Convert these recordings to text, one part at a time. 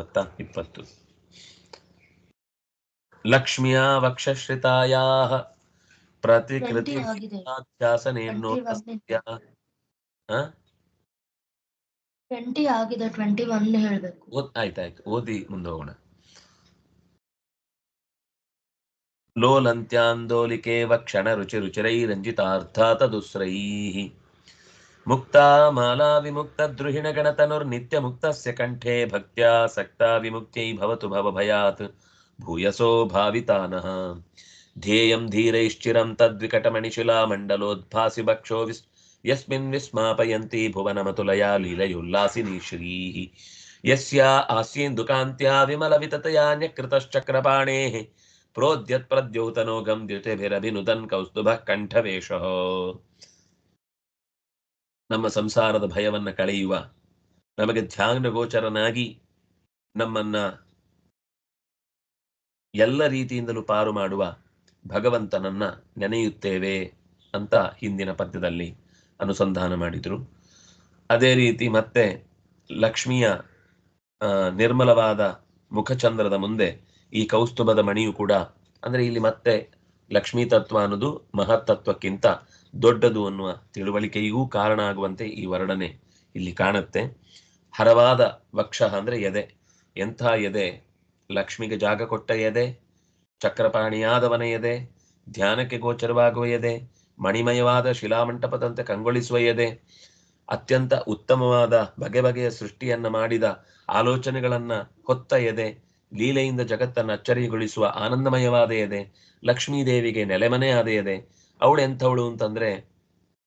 ಮತ್ತ ಇಪ್ಪತ್ತು. ಲಕ್ಷ್ಮಿಯ ವಕ್ಷಶ್ರಿತಾಯ ಪ್ರತಿಕೃತಿ ಆಯ್ತಾಯ್ತು ಓದಿ ಮುಂದೆ ಹೋಗೋಣ. ವಕ್ಷಣ ಕ್ಷಣ ರುಚಿ ರಂಜಿತಾರ್ಥಾತ ದುಸ್ರೈಃ मुक्ता माला विमुक्त द्रुहिण मुक्तामाला मुक्त कंठे भक्त्या सक्ता विमुक्त भवतु भवभयात् भूयसो भाविता नः ध्येयं धीरैश्चिरं तद्विकटमणिशुलामण्डलोद्भासि भक्षो विस् यस्मिन् विस्मापयन्ती भुवनमतुलया लीलयोल्लासिनी श्रीः। यस्या आस्येन्दुकान्त्या विमलविततया न्यकृतश्चक्रपाणेः प्रोद्यत्प्रद्योतनो गम्यतेभिरभिनुदन् कौस्तुभः कण्ठवेशः ನಮ್ಮ ಸಂಸಾರದ ಭಯವನ್ನ ಕಳೆಯುವ, ನಮಗೆ ಧ್ಯಾನ ಗೋಚರನಾಗಿ ನಮ್ಮನ್ನ ಎಲ್ಲ ರೀತಿಯಿಂದಲೂ ಪಾರು ಮಾಡುವ ಭಗವಂತನನ್ನ ನೆನೆಯುತ್ತೇವೆ ಅಂತ ಹಿಂದಿನ ಪದ್ಯದಲ್ಲಿ ಅನುಸಂಧಾನ ಮಾಡಿದ್ರು. ಅದೇ ರೀತಿ ಮತ್ತೆ ಲಕ್ಷ್ಮಿಯ ನಿರ್ಮಲವಾದ ಮುಖಚಂದ್ರದ ಮುಂದೆ ಈ ಕೌಸ್ತುಭದ ಮಣಿಯು ಕೂಡ, ಅಂದ್ರೆ ಇಲ್ಲಿ ಮತ್ತೆ ಲಕ್ಷ್ಮೀ ತತ್ವ ಅನ್ನೋದು ಮಹತ್ತತ್ವಕ್ಕಿಂತ ದೊಡ್ಡದು ಅನ್ನುವ ತಿಳುವಳಿಕೆಯೂ ಕಾರಣ ಆಗುವಂತೆ ಈ ವರ್ಣನೆ ಇಲ್ಲಿ ಕಾಣುತ್ತೆ. ಹರವಾದ ವಕ್ಷ ಅಂದ್ರೆ ಎದೆ. ಎಂಥ ಎದೆ? ಲಕ್ಷ್ಮಿಗೆ ಜಾಗ ಕೊಟ್ಟ ಎದೆ, ಚಕ್ರಪಾಣಿಯಾದವನ ಎದೆ, ಧ್ಯಾನಕ್ಕೆ ಗೋಚರವಾಗುವ ಎದೆ, ಮಣಿಮಯವಾದ ಶಿಲಾಮಂಟಪದಂತೆ ಕಂಗೊಳಿಸುವ ಎದೆ, ಅತ್ಯಂತ ಉತ್ತಮವಾದ ಬಗೆ ಬಗೆಯ ಸೃಷ್ಟಿಯನ್ನ ಮಾಡಿದ ಆಲೋಚನೆಗಳನ್ನ ಹೊತ್ತ ಎದೆ, ಲೀಲೆಯಿಂದ ಜಗತ್ತನ್ನು ಅಚ್ಚರಿಗೊಳಿಸುವ ಆನಂದಮಯವಾದ ಎದೆ, ಲಕ್ಷ್ಮೀದೇವಿಗೆ ನೆಲೆಮನೆಯಾದ ಎದೆ ಅವಳು ಎಂಥವಳು ಅಂತಂದ್ರೆ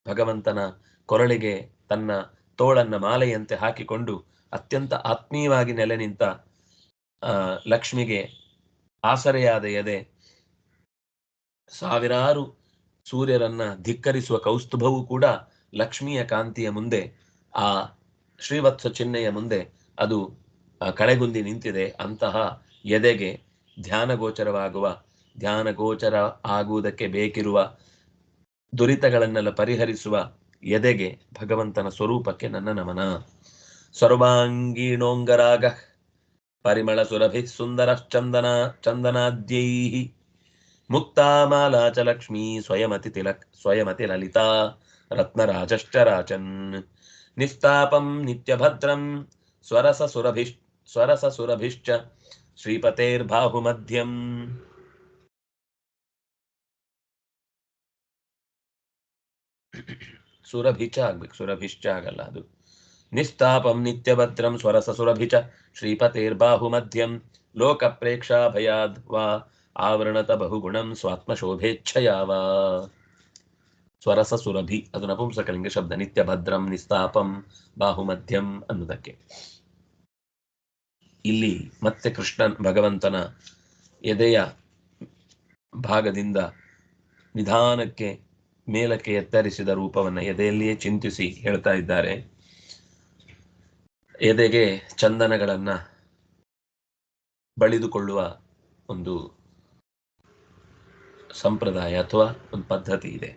ಭಗವಂತನ ಕೊರಳಿಗೆ ತನ್ನ ತೋಳನ್ನ ಮಾಲೆಯಂತೆ ಹಾಕಿಕೊಂಡು ಅತ್ಯಂತ ಆತ್ಮೀಯವಾಗಿ ನೆಲೆ ನಿಂತ ಲಕ್ಷ್ಮಿಗೆ ಆಸರೆಯಾದ ಎದೆ ಸಾವಿರಾರು ಸೂರ್ಯರನ್ನ ಧಿಕ್ಕರಿಸುವ ಕೌಸ್ತುಭವೂ ಕೂಡ ಲಕ್ಷ್ಮಿಯ ಕಾಂತಿಯ ಮುಂದೆ, ಆ ಶ್ರೀವತ್ಸ ಚಿಹ್ನೆಯ ಮುಂದೆ ಅದು ಕಳೆಗುಂದಿ ನಿಂತಿದೆ. ಅಂತಹ ಎದೆಗೆ ಧ್ಯಾನ ಗೋಚರವಾಗುವ ಧ್ಯಾನ ಗೋಚರ ಆಗುವುದಕ್ಕೆ ಬೇಕಿರುವ ದುರಿತಗಳನ್ನೆಲ್ಲ ಪರಿಹರಿಸುವ ಎದೆಗೆ ಭಗವಂತನ ಸ್ವರೂಪಕ್ಕೆ ನನ್ನ ನಮನ. ಸರ್ವಾಂಗೀಣೋಂಗರಾಗ ಪರಿಮಳ ಸುರಭಿ ಸುಂದರ ಚಂದನ ಚಂದನಾದ್ಯೈ ಮುಕ್ತಾಮಾಲಾ ಚ ಲಕ್ಷ್ಮೀ ಸ್ವಯಮತಿ ತಿಲಕ್ ಸ್ವಯಮತಿ ಲಲಿತಾ ರತ್ನರಾಜಶ್ಚ ರಾಜನ್. ನಿಸ್ತಾಪಂ ನಿತ್ಯಭದ್ರಂ ಸ್ವರಸ ಸುರಭಿಶ್ ಸ್ವರಸ ಸುರಭಿಶ್ಚ ಶ್ರೀಪತೇರ್ಬಾಹುಮಧ್ಯಂ. ಸುರಭಿಚ ಆಗ್ಬೇಕು, ಸುರಭಿಶ್ಚ ಆಗಲ್ಲ ಅದು. ನಿಸ್ತಾಪಂ ನಿತ್ಯಭದ್ರಂ ಸ್ವರಸ ಸುರಭಿಚ ಶ್ರೀಪತೇರ್ಬಾಹುಮಧ್ಯಂ ಲೋಕ ಪ್ರೇಕ್ಷಾ ಭಯಾದ್ ವಾ, ಆವರಣತ ಬಹುಗುಣಂ ಸ್ವಾತ್ಮ ಶೋಭೇಚ್ಛಯಾವ ಸ್ವರಸ ಸುರಭಿ, ಅದು ನಪುಂಸಕಲಿಂಗ ಶಬ್ದ ನಿತ್ಯ ಭದ್ರಂ ನಿಸ್ತಾಪಂ ಬಾಹುಮಧ್ಯಂ ಅನ್ನುವುದಕ್ಕೆ ಇಲ್ಲಿ ಮತ್ತೆ ಕೃಷ್ಣನ್, ಭಗವಂತನ ಎದೆಯ ಭಾಗದಿಂದ ನಿಧಾನಕ್ಕೆ ಮೇಲಕ್ಕೆ ಎತ್ತರಿಸಿದ ರೂಪವನ್ನ ಎದೆಯಲ್ಲಿಯೇ ಚಿಂತಿಸಿ ಹೇಳ್ತಾ ಇದ್ದಾರೆ. ಎದೆಗೆ ಚಂದನಗಳನ್ನ ಬಳಿದುಕೊಳ್ಳುವ ಒಂದು ಸಂಪ್ರದಾಯ ಅಥವಾ ಒಂದು ಪದ್ಧತಿ ಇದೆ.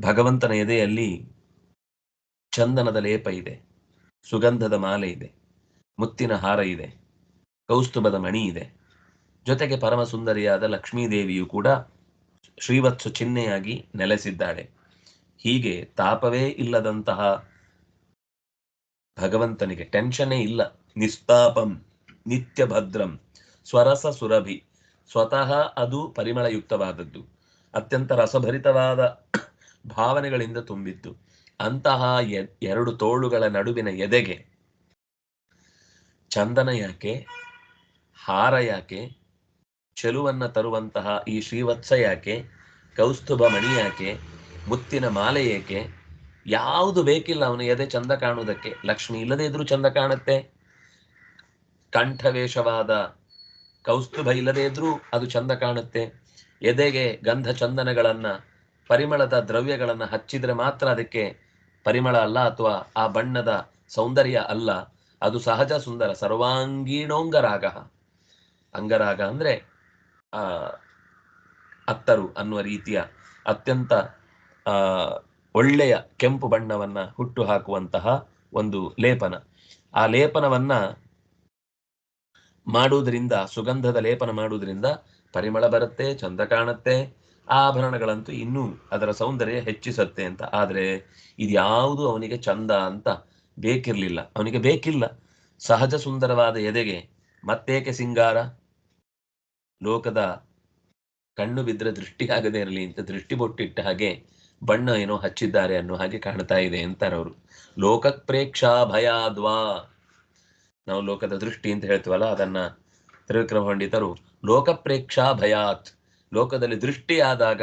ಭಗವಂತನ ಎದೆಯಲ್ಲಿ ಚಂದನದ ಲೇಪ ಇದೆ, ಸುಗಂಧದ ಮಾಲೆ ಇದೆ, ಮುತ್ತಿನ ಹಾರ ಇದೆ, ಕೌಸ್ತುಭದ ಮಣಿ ಇದೆ. ಜೊತೆಗೆ ಪರಮ ಸುಂದರಿಯಾದ ಲಕ್ಷ್ಮೀದೇವಿಯು ಕೂಡ ಶ್ರೀವತ್ಸ ಚಿಹ್ನೆಯಾಗಿ ನೆಲೆಸಿದ್ದಾಳೆ. ಹೀಗೆ ತಾಪವೇ ಇಲ್ಲದಂತಹ ಭಗವಂತನಿಗೆ ಟೆನ್ಷನ್ನೇ ಇಲ್ಲ. ನಿಸ್ತಾಪಂ ನಿತ್ಯ ಭದ್ರಂ ಸ್ವರಸ ಸುರಭಿ, ಸ್ವತಃ ಅದು ಪರಿಮಳಯುಕ್ತವಾದದ್ದು. ಅತ್ಯಂತ ರಸಭರಿತವಾದ ಭಾವನೆಗಳಿಂದ ತುಂಬಿತ್ತು ಅಂತಹ ಎರಡು ತೋಳುಗಳ ನಡುವಿನ ಎದೆಗೆ ಚಂದನ ಯಾಕೆ, ಹಾರ ಯಾಕೆ, ಚೆಲುವನ್ನ ತರುವಂತಹ ಈ ಶ್ರೀವತ್ಸ ಯಾಕೆ ಕೌಸ್ತುಭ ಮಣಿ ಯಾಕೆ ಮುತ್ತಿನ ಮಾಲೆ ಏಕೆ ಯಾವುದು ಬೇಕಿಲ್ಲ ಅವನು ಎದೆ ಚಂದ ಕಾಣುವುದಕ್ಕೆ. ಲಕ್ಷ್ಮಿ ಇಲ್ಲದೆ ಇದ್ರೂ ಚಂದ ಕಾಣುತ್ತೆ. ಕಂಠವೇಷವಾದ ಕೌಸ್ತುಭ ಇಲ್ಲದೆ ಇದ್ರೂ ಅದು ಚಂದ ಕಾಣುತ್ತೆ. ಎದೆಗೆ ಗಂಧ ಚಂದನಗಳನ್ನ, ಪರಿಮಳದ ದ್ರವ್ಯಗಳನ್ನ ಹಚ್ಚಿದ್ರೆ ಮಾತ್ರ ಅದಕ್ಕೆ ಪರಿಮಳ ಅಲ್ಲ ಅಥವಾ ಆ ಬಣ್ಣದ ಸೌಂದರ್ಯ ಅಲ್ಲ. ಅದು ಸಹಜ ಸುಂದರ, ಸರ್ವಾಂಗೀಣೋಂಗರಾಗ. ಅಂಗರಾಗ ಅಂದ್ರೆ, ಆ ಅತ್ತರು ಅನ್ನುವ ರೀತಿಯ ಅತ್ಯಂತ, ಆ, ಒಳ್ಳೆಯ ಕೆಂಪು ಬಣ್ಣವನ್ನ ಹುಟ್ಟು ಹಾಕುವಂತಹ ಒಂದು ಲೇಪನ. ಆ ಲೇಪನವನ್ನ ಮಾಡುವುದರಿಂದ, ಸುಗಂಧದ ಲೇಪನ ಮಾಡುವುದರಿಂದ ಪರಿಮಳ ಬರುತ್ತೆ ಚಂದ ಕಾಣುತ್ತೆ, ಆಭರಣಗಳಂತೂ ಇನ್ನೂ ಅದರ ಸೌಂದರ್ಯ ಹೆಚ್ಚಿಸತ್ತೆ ಅಂತ. ಆದ್ರೆ ಇದ್ಯಾವುದು ಅವನಿಗೆ ಚಂದ ಅಂತ ಬೇಕಿರ್ಲಿಲ್ಲ. ಅವನಿಗೆ ಬೇಕಿಲ್ಲ. ಸಹಜ ಸುಂದರವಾದ ಎದೆಗೆ ಮತ್ತೇಕೆ ಸಿಂಗಾರ? ಲೋಕದ ಕಣ್ಣು ಬಿದ್ದರೆ ದೃಷ್ಟಿ ಆಗದೆ ಇರಲಿ ಅಂತ ದೃಷ್ಟಿ ಬೊಟ್ಟಿಟ್ಟ ಹಾಗೆ ಬಣ್ಣ ಏನೋ ಹಚ್ಚಿದ್ದಾರೆ ಅನ್ನೋ ಹಾಗೆ ಕಾಣ್ತಾ ಇದೆ ಅಂತಾರೆ ಅವರು ಲೋಕ ಪ್ರೇಕ್ಷಾ ಭಯಾದ್ವಾ ನಾವು ಲೋಕದ ದೃಷ್ಟಿ ಅಂತ ಹೇಳ್ತೀವಲ್ಲ, ಅದನ್ನ ತ್ರಿವಿಕ್ರಮ ಪಂಡಿತರು ಲೋಕ ಪ್ರೇಕ್ಷಾ ಭಯಾತ್. ಲೋಕದಲ್ಲಿ ದೃಷ್ಟಿ ಆದಾಗ,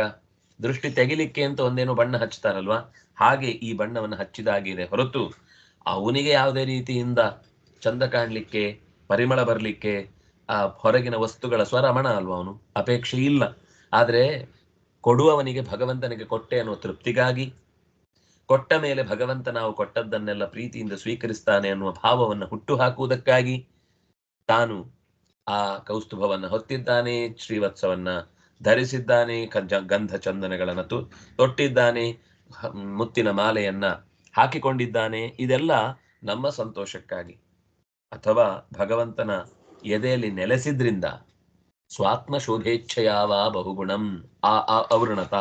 ದೃಷ್ಟಿ ತೆಗಿಲಿಕ್ಕೆ ಅಂತ ಒಂದೇನೋ ಬಣ್ಣ ಹಚ್ತಾರಲ್ವಾ? ಹಾಗೆ ಈ ಬಣ್ಣವನ್ನು ಹಚ್ಚಿದಾಗಿದೆ ಹೊರತು ಅವನಿಗೆ ಯಾವುದೇ ರೀತಿಯಿಂದ ಚಂದ ಕಾಣಲಿಕ್ಕೆ, ಪರಿಮಳ ಬರಲಿಕ್ಕೆ, ಆ ಹೊರಗಿನ ವಸ್ತುಗಳ ಸ್ವರಮಣ ಅಲ್ವಾ ಅವನು? ಅಪೇಕ್ಷೆ ಇಲ್ಲ. ಆದ್ರೆ ಕೊಡುವವನಿಗೆ ಭಗವಂತನಿಗೆ ಕೊಟ್ಟೆ ಅನ್ನೋ ತೃಪ್ತಿಗಾಗಿ, ಕೊಟ್ಟ ಮೇಲೆ ಭಗವಂತ ನಾವು ಕೊಟ್ಟದ್ದನ್ನೆಲ್ಲ ಪ್ರೀತಿಯಿಂದ ಸ್ವೀಕರಿಸ್ತಾನೆ ಅನ್ನುವ ಭಾವವನ್ನು ಹುಟ್ಟು ಹಾಕುವುದಕ್ಕಾಗಿ ತಾನು ಆ ಕೌಸ್ತುಭವನ್ನ ಹೊತ್ತಿದ್ದಾನೆ, ಶ್ರೀವತ್ಸವನ್ನ ಧರಿಸಿದ್ದಾನೆ ಗಂಧ ಚಂದನಗಳನ್ನು ತು, ತೊಟ್ಟಿದ್ದಾನೆ ಮುತ್ತಿನ ಮಾಲೆಯನ್ನ ಹಾಕಿಕೊಂಡಿದ್ದಾನೆ, ಇದೆಲ್ಲ ನಮ್ಮ ಸಂತೋಷಕ್ಕಾಗಿ. ಅಥವಾ ಭಗವಂತನ ಎದೆಯಲ್ಲಿ ನೆಲೆಸಿದ್ರಿಂದ ಸ್ವಾತ್ಮ ಶೋಭೇಚ್ಛೆಯಾವ ಬಹುಗುಣಂ. ಆ ಆ ಅವೃಣತ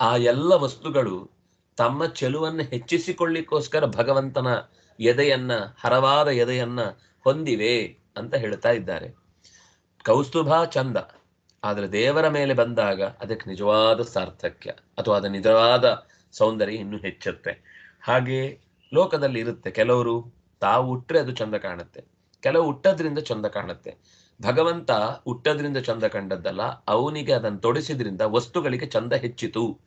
ಆ ಎಲ್ಲ ವಸ್ತುಗಳು ತಮ್ಮ ಚೆಲುವನ್ನು ಹೆಚ್ಚಿಸಿಕೊಳ್ಳಿಕ್ಕೋಸ್ಕರ ಭಗವಂತನ ಎದೆಯನ್ನ, ಹರವಾದ ಎದೆಯನ್ನ ಹೊಂದಿವೆ ಅಂತ ಹೇಳ್ತಾ ಇದ್ದಾರೆ. ಕೌಸ್ತುಭ ಚಂದ. ಆದ್ರೆ ದೇವರ ಮೇಲೆ ಬಂದಾಗ ಅದಕ್ಕೆ ನಿಜವಾದ ಸಾರ್ಥಕ್ಯ ಅಥವಾ ಅದ ನಿಜವಾದ ಸೌಂದರ್ಯ ಇನ್ನೂ ಹೆಚ್ಚುತ್ತೆ. ಹಾಗೆ ಲೋಕದಲ್ಲಿ ಇರುತ್ತೆ ಕೆಲವರು ತಾವು ಉಟ್ರೆ ಅದು ಚಂದ ಕಾಣುತ್ತೆ. ಕೆಲವು ಹುಟ್ಟದ್ರಿಂದ ಚಂದ ಕಾಣುತ್ತೆ. ಭಗವಂತ ಹುಟ್ಟದ್ರಿಂದ ಚಂದ ಕಂಡದ್ದಲ್ಲ, ಅವನಿಗೆ ಅದನ್ನು ತೊಡಿಸಿದ್ರಿಂದ ವಸ್ತುಗಳಿಗೆ ಚಂದ ಹೆಚ್ಚಿತು.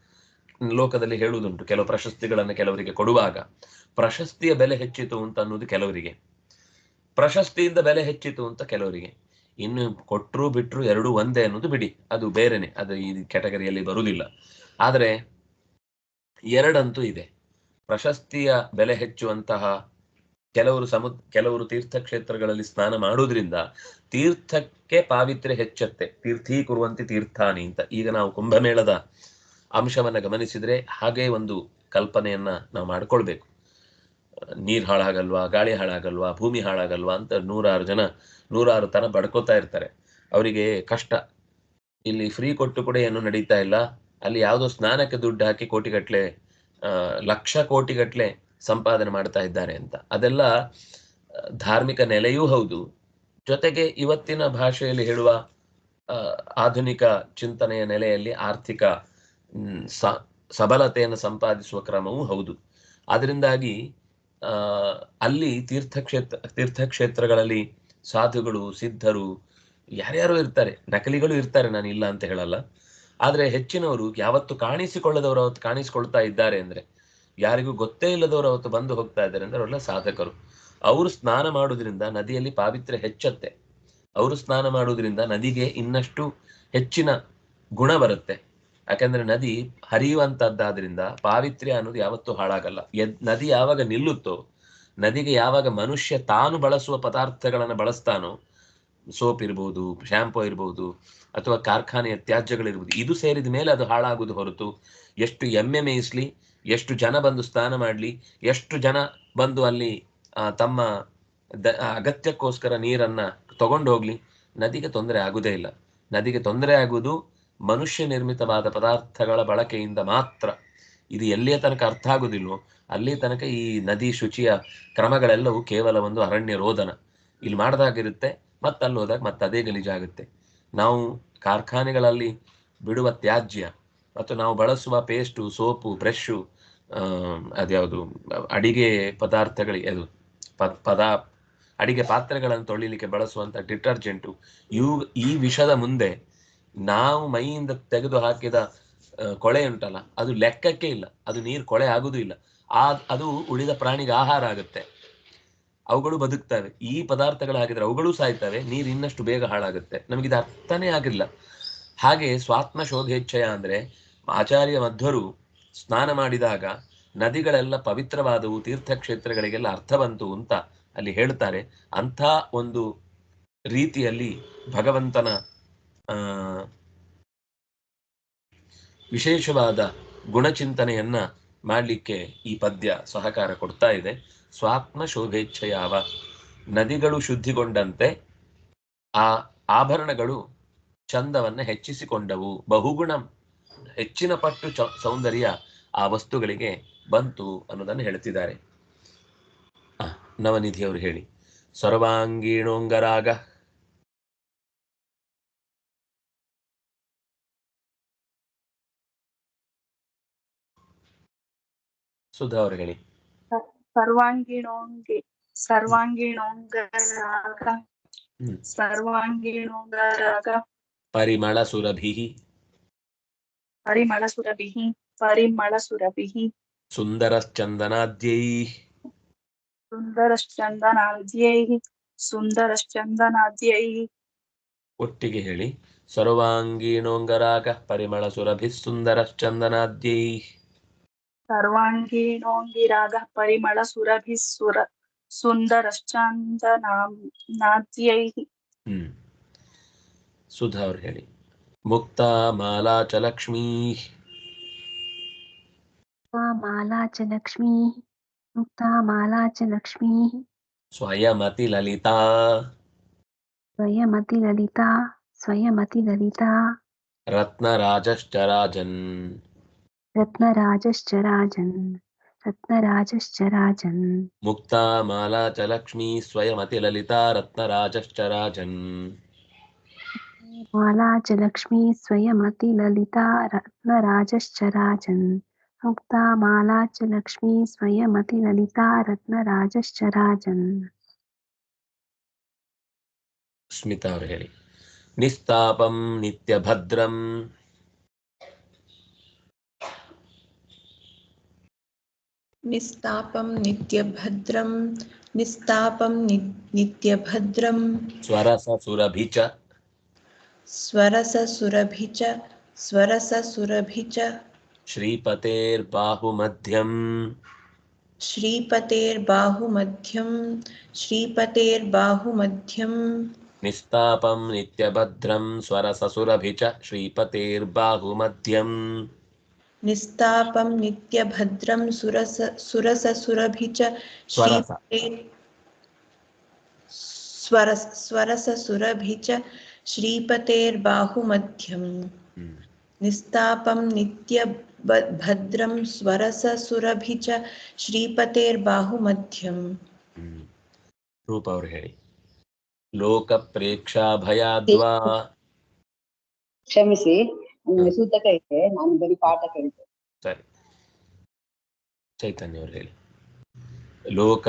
ಲೋಕದಲ್ಲಿ ಹೇಳುವುದುಂಟು, ಕೆಲವು ಪ್ರಶಸ್ತಿಗಳನ್ನು ಕೆಲವರಿಗೆ ಕೊಡುವಾಗ. ಪ್ರಶಸ್ತಿಯ ಬೆಲೆ ಹೆಚ್ಚಿತು ಅಂತ ಅನ್ನೋದು ಕೆಲವರಿಗೆ. ಪ್ರಶಸ್ತಿಯಿಂದ ಬೆಲೆ ಹೆಚ್ಚಿತು ಅಂತ ಕೆಲವರಿಗೆ. ಇನ್ನು ಕೊಟ್ಟರು ಬಿಟ್ರು ಎರಡೂ ಒಂದೇ ಅನ್ನೋದು ಬಿಡಿ, ಅದು ಬೇರೆನೆ, ಅದು ಈ ಕ್ಯಾಟಗರಿಯಲ್ಲಿ ಬರುವುದಿಲ್ಲ. ಆದರೆ ಎರಡಂತೂ ಇದೆ. ಪ್ರಶಸ್ತಿಯ ಬೆಲೆ ಹೆಚ್ಚುವಂತಹ ಕೆಲವರು ಸಮುದ್ ಕೆಲವರು ತೀರ್ಥಕ್ಷೇತ್ರಗಳಲ್ಲಿ ಸ್ನಾನ ಮಾಡುವುದರಿಂದ ತೀರ್ಥಕ್ಕೆ ಪಾವಿತ್ರ್ಯ ಹೆಚ್ಚತ್ತೆ. ತೀರ್ಥೀಕುರುವಂತೆ ತೀರ್ಥಾನಿ ಅಂತ. ಈಗ ನಾವು ಕುಂಭಮೇಳದ ಅಂಶವನ್ನ ಗಮನಿಸಿದ್ರೆ ಹಾಗೆ ಒಂದು ಕಲ್ಪನೆಯನ್ನ ನಾವು ಮಾಡ್ಕೊಳ್ಬೇಕು. ನೀರ್ ಹಾಳಾಗಲ್ವಾ, ಗಾಳಿ ಹಾಳಾಗಲ್ವಾ, ಭೂಮಿ ಹಾಳಾಗಲ್ವಾ ಅಂತ ನೂರಾರು ಜನ, ನೂರಾರು ತನ ಬಡ್ಕೋತಾ ಇರ್ತಾರೆ. ಅವರಿಗೆ ಕಷ್ಟ. ಇಲ್ಲಿ ಫ್ರೀ ಕೊಟ್ಟು ಕೂಡ ಏನು ನಡೀತಾ ಇಲ್ಲ. ಅಲ್ಲಿ ಯಾವುದೋ ಸ್ನಾನಕ್ಕೆ ದುಡ್ಡು ಹಾಕಿ ಕೋಟಿಗಟ್ಲೆ ಲಕ್ಷ ಕೋಟಿಗಟ್ಲೆ ಸಂಪಾದನೆ ಮಾಡ್ತಾ ಇದ್ದಾರೆ ಅಂತ. ಅದೆಲ್ಲ ಧಾರ್ಮಿಕ ನೆಲೆಯೂ ಹೌದು. ಜೊತೆಗೆ ಇವತ್ತಿನ ಭಾಷೆಯಲ್ಲಿ ಹೇಳುವ ಆಧುನಿಕ ಚಿಂತನೆಯ ನೆಲೆಯಲ್ಲಿ ಆರ್ಥಿಕ ಸಬಲತೆಯನ್ನು ಸಂಪಾದಿಸುವ ಕ್ರಮವೂ ಹೌದು. ಅದರಿಂದಾಗಿ ಅಲ್ಲಿ ತೀರ್ಥಕ್ಷೇತ್ರ, ತೀರ್ಥಕ್ಷೇತ್ರಗಳಲ್ಲಿ ಸಾಧುಗಳು, ಸಿದ್ಧರು, ಯಾರ್ಯಾರು ಇರ್ತಾರೆ, ನಕಲಿಗಳು ಇರ್ತಾರೆ ನಾನು ಇಲ್ಲ ಅಂತ ಹೇಳಲ್ಲ. ಆದ್ರೆ ಹೆಚ್ಚಿನವರು ಯಾವತ್ತು ಕಾಣಿಸಿಕೊಳ್ಳದವರು ಅವತ್ತು ಕಾಣಿಸಿಕೊಳ್ತಾ ಇದ್ದಾರೆ ಅಂದ್ರೆ ಯಾರಿಗೂ ಗೊತ್ತೇ ಇಲ್ಲದವರು ಅವತ್ತು ಬಂದು ಹೋಗ್ತಾ ಇದ್ದಾರೆ ಅಂದ್ರೆ ಅವರೆಲ್ಲ ಸಾಧಕರು. ಅವರು ಸ್ನಾನ ಮಾಡುವುದರಿಂದ ನದಿಯಲ್ಲಿ ಪಾವಿತ್ರ್ಯ ಹೆಚ್ಚತ್ತೆ. ಅವರು ಸ್ನಾನ ಮಾಡುವುದರಿಂದ ನದಿಗೆ ಇನ್ನಷ್ಟು ಹೆಚ್ಚಿನ ಗುಣ ಬರುತ್ತೆ. ಯಾಕಂದ್ರೆ ನದಿ ಹರಿಯುವಂತದ್ದಾದ್ರಿಂದ ಪಾವಿತ್ರ್ಯ ಅನ್ನೋದು ಯಾವತ್ತೂ ಹಾಳಾಗಲ್ಲ. ನದಿ ಯಾವಾಗ ನಿಲ್ಲುತ್ತೋ, ನದಿಗೆ ಯಾವಾಗ ಮನುಷ್ಯ ತಾನು ಬಳಸುವ ಪದಾರ್ಥಗಳನ್ನು ಬಳಸ್ತಾನೋ, ಸೋಪ್ ಇರ್ಬೋದು ಶಾಂಪೂ ಇರ್ಬೋದು, ಅಥವಾ ಕಾರ್ಖಾನೆಯ ತ್ಯಾಜ್ಯಗಳಿರ್ಬೋದು, ಇದು ಸೇರಿದ ಮೇಲೆ ಅದು ಹಾಳಾಗುವುದು ಹೊರತು ಎಷ್ಟು ಎಮ್ಮೆ ಮೇಯಿಸ್ಲಿ ಎಷ್ಟು ಜನ ಬಂದು ಸ್ನಾನ ಮಾಡಲಿ, ಎಷ್ಟು ಜನ ಬಂದು ಅಲ್ಲಿ ತಮ್ಮ ದ- ಅಗತ್ಯಕ್ಕೋಸ್ಕರ ನೀರನ್ನ ತಗೊಂಡು ಹೋಗ್ಲಿ ನದಿಗೆ ತೊಂದರೆ ಆಗುದೇ ಇಲ್ಲ. ನದಿಗೆ ತೊಂದರೆ ಆಗುವುದು ಮನುಷ್ಯ ನಿರ್ಮಿತವಾದ ಪದಾರ್ಥಗಳ ಬಳಕೆಯಿಂದ ಮಾತ್ರ. ಇದು ಎಲ್ಲಿಯ ತನಕ ಅರ್ಥ ಆಗುದಿಲ್ವೋ, ಅಲ್ಲಿ ತನಕ ಈ ನದಿ ಶುಚಿಯ ಕ್ರಮಗಳೆಲ್ಲವೂ ಕೇವಲ ಒಂದು ಅರಣ್ಯ ರೋದನ ಇಲ್ಲಿ ಮಾಡ್ದಾಗಿರುತ್ತೆ ಮತ್ತೆ ಅಲ್ಲಿ ಹೋದಾಗ ಮತ್ತೆ ಅದೇ ಗಲೀಜಾಗುತ್ತೆ. ನಾವು ಕಾರ್ಖಾನೆಗಳಲ್ಲಿ ಬಿಡುವ ತ್ಯಾಜ್ಯ ಮತ್ತು ನಾವು ಬಳಸುವ ಪೇಸ್ಟು, ಸೋಪು ಬ್ರಷು ಅದ್ಯಾವುದು, ಅಡಿಗೆ ಪದಾರ್ಥಗಳಿಗೆ, ಅದು ಪದ, ಅಡಿಗೆ ಪಾತ್ರೆಗಳನ್ನು ತೊಳಿಲಿಕ್ಕೆ ಬಳಸುವಂತ ಡಿಟರ್ಜೆಂಟು ಇವು ಈ ವಿಷದ ಮುಂದೆ ನಾವು ಮೈಯಿಂದ ತೆಗೆದು ಹಾಕಿದ ಕೊಳೆ ಉಂಟಲ್ಲ, ಅದು ಲೆಕ್ಕಕ್ಕೆ ಇಲ್ಲ, ಅದು ನೀರು ಕೊಳೆ ಆಗುದು ಇಲ್ಲ, ಆ, ಅದು ಉಳಿದ ಪ್ರಾಣಿಗೆ ಆಹಾರ ಆಗುತ್ತೆ. ಅವುಗಳು ಬದುಕ್ತವೆ, ಈ ಪದಾರ್ಥಗಳು ಹಾಕಿದ್ರೆ ಅವುಗಳು ಸಾಯ್ತವೆ, ನೀರು ಇನ್ನಷ್ಟು ಬೇಗ ಹಾಳಾಗುತ್ತೆ ನಮಗಿದು ಅರ್ಥನೇ ಆಗಿಲ್ಲ. ಹಾಗೆ ಸ್ವಾತ್ಮ ಶೋಧೇಚ್ಛಯ ಅಂದ್ರೆ ಆಚಾರ್ಯ ಮಧ್ವರು ಸ್ನಾನ ಮಾಡಿದಾಗ ನದಿಗಳೆಲ್ಲ ಪವಿತ್ರವಾದವು, ತೀರ್ಥಕ್ಷೇತ್ರಗಳಿಗೆಲ್ಲ ಅರ್ಥ ಬಂತು ಅಂತ ಅಲ್ಲಿ ಹೇಳ್ತಾರೆ. ಅಂಥ ಒಂದು ರೀತಿಯಲ್ಲಿ ಭಗವಂತನ ವಿಶೇಷವಾದ ಗುಣಚಿಂತನೆಯನ್ನ ಮಾಡಲಿಕ್ಕೆ ಈ ಪದ್ಯ ಸಹಕಾರ ಕೊಡ್ತಾ ಇದೆ. ಸ್ವಾತ್ಮ ಶೋಭೇಚ್ಛೆಯಾವ ನದಿಗಳು ಶುದ್ಧಿಗೊಂಡಂತೆ ಆ ಆಭರಣಗಳು ಚಂದವನ್ನ ಹೆಚ್ಚಿಸಿಕೊಂಡವು. ಬಹುಗುಣ ಹೆಚ್ಚಿನ ಪಟ್ಟು ಸೌಂದರ್ಯ ಆ ವಸ್ತುಗಳಿಗೆ ಬಂತು ಅನ್ನೋದನ್ನು ಹೇಳ್ತಿದ್ದಾರೆ. ನವನಿಧಿ ನವನಿಧಿಯವರು ಹೇಳಿ. ಸರ್ವಾಂಗೀಣೋಂಗರಾಗ. ಸುಧಾ ಅವರು ಹೇಳಿ. ಸರ್ವಾಂಗೀಣೋಂಗಿ ಸರ್ವಾಂಗೀಣೋಂಗರಾಗ. ಸರ್ವಾಂಗೀಣೋಂಗರಾಗ. ಪರಿಮಳ ಸುರಭಿ ಪರಿಮಳ ಸುರಭಿಃ ಪರಿಮಳ ಸುರಭಿಃ ಸುಂದರಶ್ಚಂದನಾದ್ಯೈ ಸುಂದರಶ್ಚಂದನಾದ್ಯೈಃ ಸುಂದರಶ್ಚಂದನಾದ್ಯೈಃ ಒಟ್ಟಿಗೆ ಹೇಳಿ ಸರ್ವಾಂಗೀಣೋಂಗರಾಗ ಪರಿಮಳ ಸುರಭಿ ಸುಂದರಶ್ಚಂದನಾದ್ಯೈ ಸರ್ವಾಂಗೀಣೋಂಗಿರಾಗ ಪರಿಮಳ ಸುರಭಿಃ ಸುರ ಸುಂದರಶ್ಚಂದನಾದ್ಯೈಃ ಹ್ಮ್. ಸುಧಾ ಅವ್ರು ಹೇಳಿ ಮುಕ್ತ ಮಾಲಾ ಚ ಲಕ್ಷ್ಮೀ ಮಾಲಾ ಚ ಲಕ್ಷ್ಮೀ ಮುಕ್ತ ಮಾಲಾ ಚ ಲಕ್ಷ್ಮೀ ಸ್ವಯಮತಿ ಲಲಿತಾ ಸ್ವಯಮತಿ ಲಲಿತಾ ಸ್ವಯಮತಿ ಲಲಿತಾ ರತ್ನರಾಜಶ್ಚ ರಾಜನ್ ರತ್ನರಾಜಶ್ಚ ರಾಜನ್ ರತ್ನರಾಜಶ್ಚ ರಾಜನ್ ಮುಕ್ತಾ ಮಾಲಾ ಚ ಲಕ್ಷ್ಮೀ ಸ್ವಯಮತಿ ಲಲಿತಾ ರತ್ನರಾಜಶ್ಚ ರಾಜನ್ निर्मला च लक्ष्मी स्वयमतिललिता रत्नराजश्च राजन् मुक्ता माला च लक्ष्मी स्वयमतिललिता रत्नराजश्च राजन् स्मिता हेळि निस्तापं नित्यभद्रम्। निस्तापं नित्यभद्रं निस्तापं नि नित्यभद्रं स्वरससुरभि च स्वरस स्वरससुरभि च स्वरससुरभि च श्रीपतेर्बाहुमध्यम्। श्रीपतेर्बाहुमध्यं श्रीपतेर्बाहुमध्यं निस्तापं नित्यभद्रं स्वरससुरभि च श्रीपतेर्बाहुमध्यम्। निस्तापं नित्यभद्रं सुरस सुरससुरभि च श्रीपतेर स्वरस स्वरससुरभि च श्रीपतेर्बाहुमध्यम् ಹ್ಮ್. निस्तापं नित्यभद्रं स्वरससुरभि च श्रीपतेर्बाहुमध्यम् ಹ್ಮ್. ರೂಪ ಅವರು ಹೇಳಿ ಲೋಕ ಪ್ರೇಕ್ಷಾ ಭಯಾದ್ವಾ ಕ್ಷಮಿಸಿ ನನಗೆ ಸೂತಕ ಇದೆ ನಾನು ಬರೀ ಪಾಠ ಕೇಳ್ತೇನೆ ಸರಿ ಚೈತನ್ಯ ಅವರು ಹೇಳಿ ಲೋಕ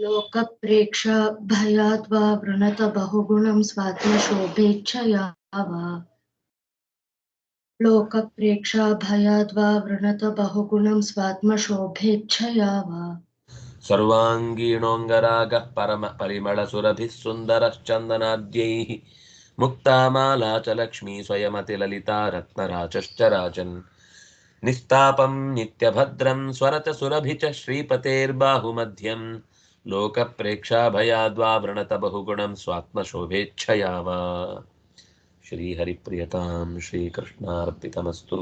लोकप्रेक्षाभयाद्वा वृणत बहुगुणं स्वात्मशोभेच्छया वा। लोकप्रेक्षाभयाद्वा वृणत बहुगुणं स्वात्मशोभेच्छया वा। सर्वाङ्गीणोऽङ्गरागः परम परिमळसुरभिः सुन्दरश्चन्दनाद्यैः मुक्तामाला च लक्ष्मी स्वयमतिललिता रत्नराचश्च राजन्। निस्तापं नित्यभद्रं स्वरचसुरभि च श्रीपतेर्बाहुमध्यम्। ಸುರಭಿ ಚ ಶ್ರೀಪತೇರ್ಬಾಹುಮಧ್ಯಂ ಲೋಕಪ್ರೇಕ್ಷಾಭಯಾದ್ವಾ ವೃಣತ ಬಹುಗುಣಂ ಸ್ವಾತ್ಮಶೋಭೇಚ್ಛಯಾ ವಾ ಶ್ರೀಹರಿಪ್ರಿಯತಾಂ ಶ್ರೀಕೃಷ್ಣಾರ್ಪಿತಮಸ್ತು